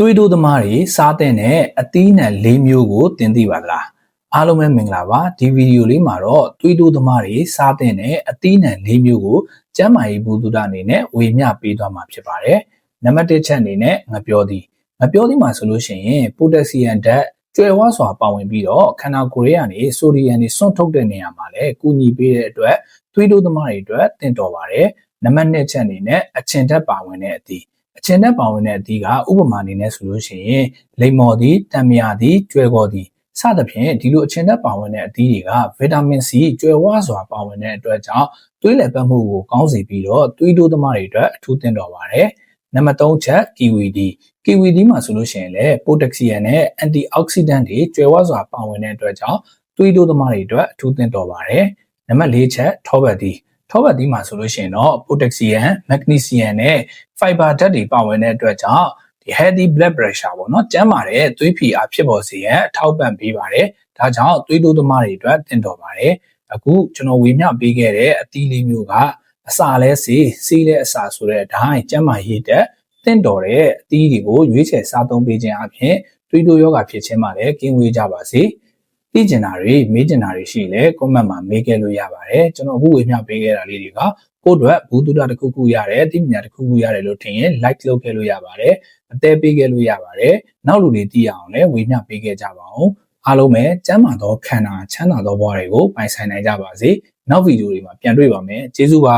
သွေးတိုးသမားတွေစားတဲ့အသီးနှံ၄မျိုးကိုသင်သိပါသလားအားလုံးပဲမင်္ဂလာပါဒီဗီဒီယိုလေးမှာတော့သွေးတိုးသမားတွေစားတဲ့အသီးနှံ၄မျိုးကိုကျန်းမာရေးဘုသူဒအနေနဲ့ဝေမျှပေးသွားမှာဖြစ်ပါတယ်နံပါတ်၁ချက်အနေနဲ့ငပြောသည်ငပြောသည်မှာဆိုလို့ရှိရင်ပိုတက်ဆီယမ်ဓာတ်ကျွဲဝါစွာပါဝင်ပြီးတော့ခန္ဓာကိုယ်ရဲ့ကနေဆိုဒီယမ်တွေစွန့်ထုတ်တဲ့နေရာမှာလည်းကူညီပေးတဲ့အတွက်သွေးတိုးသမားတွေအတွက်သင့်တော်ပါတယ်နံပါတ်2ချက်အနေနဲ့အချင်ဓာတ်ပါဝင်တဲ့အသီး အချင်နဲ့ပါဝင်တဲ့အသီးကဥပမာအနေနဲ့ဆိုလို့ရှိရင်လိမ္မော်သည်တံမြာသည်ကျွဲကောသည်စသဖြင့်ဒီလိုအချင်နဲ့ပါဝင်တဲ့အသီးတွေကဗီတာမင်စီကျွဲဝါစွာပါဝင်တဲ့အတွက်ကြောင့်သွေးလည်ပတ်မှုကိုကောင်းစေပြီးတော့သွေးတိုးသမားတွေအတွက်အထူးသင့်တော်ပါတယ်နံပါတ်3ချက်ကီဝီဒီကီဝီဒီမှာဆိုလို့ရှိရင်လည်းပိုတက်ဆီယမ်နဲ့အန်တီအောက်ဆီဒန့်တွေကျွဲဝါစွာပါဝင်တဲ့အတွက်ကြောင့်သွေးတိုးသမားတွေအတွက်အထူးသင့်တော်ပါတယ်နံပါတ်4ချက်ထောပတ်ဒီ ထောပတ်သီးမှာဆိုလို့ရှိရင်တော့ potassium magnesium နဲ့ fiber ဓာတ်တွေပါဝင်တဲ့အတွက်ကြောင့်ဒီ healthy blood pressure ပေါ့နော်ကျန်းမာတဲ့သွေးဖိအားဖြစ်ပေါ်စေရန်အထောက်ပံ့ပေးပါတယ်ဒါကြောင့်သွေးတိုးသမားတွေအတွက်တင်တော်ပါတယ်အခုကျွန်တော်ဝေမျှပေးခဲ့တဲ့အသီးလေးမျိုးကအစာလဲစေစေးလဲအစာဆိုတဲ့အတိုင်းကျန်းမာရေးတက်တင့်တော်တဲ့အသီးတွေကိုရွေးချယ်စားသုံးပေးခြင်းအပြင်သွေးတိုးယောဂဖြစ်ခြင်းမှာလည်းကင်းဝေးကြပါစေ။ သိကျင်တာတွေမေးကျင်တာတွေရှိလဲ comment မှာမေးခဲ့လို့ရပါတယ်ကျွန်တော်အခုဝေမျှပေးခဲ့တာလေးတွေကကိုယ့်အတွက်ဘူးတုဒတစ်ခုခုရတယ်သိပညာတစ်ခုခုရတယ်လို့ထင်ရင် like လုပ်ခဲ့လို့ရပါတယ်အသေးပေးခဲ့လို့ရပါတယ်နောက်လူတွေသိရအောင်လည်းဝေမျှပေးခဲ့ကြပါအောင်အားလုံးပဲကျမ်းမာသောခန္ဓာချမ်းသာသောဘဝတွေကိုပိုင်ဆိုင်နိုင်ကြပါစေနောက်ဗီဒီယိုတွေမှာပြန်တွေ့ပါမယ်ကျေးဇူးပါ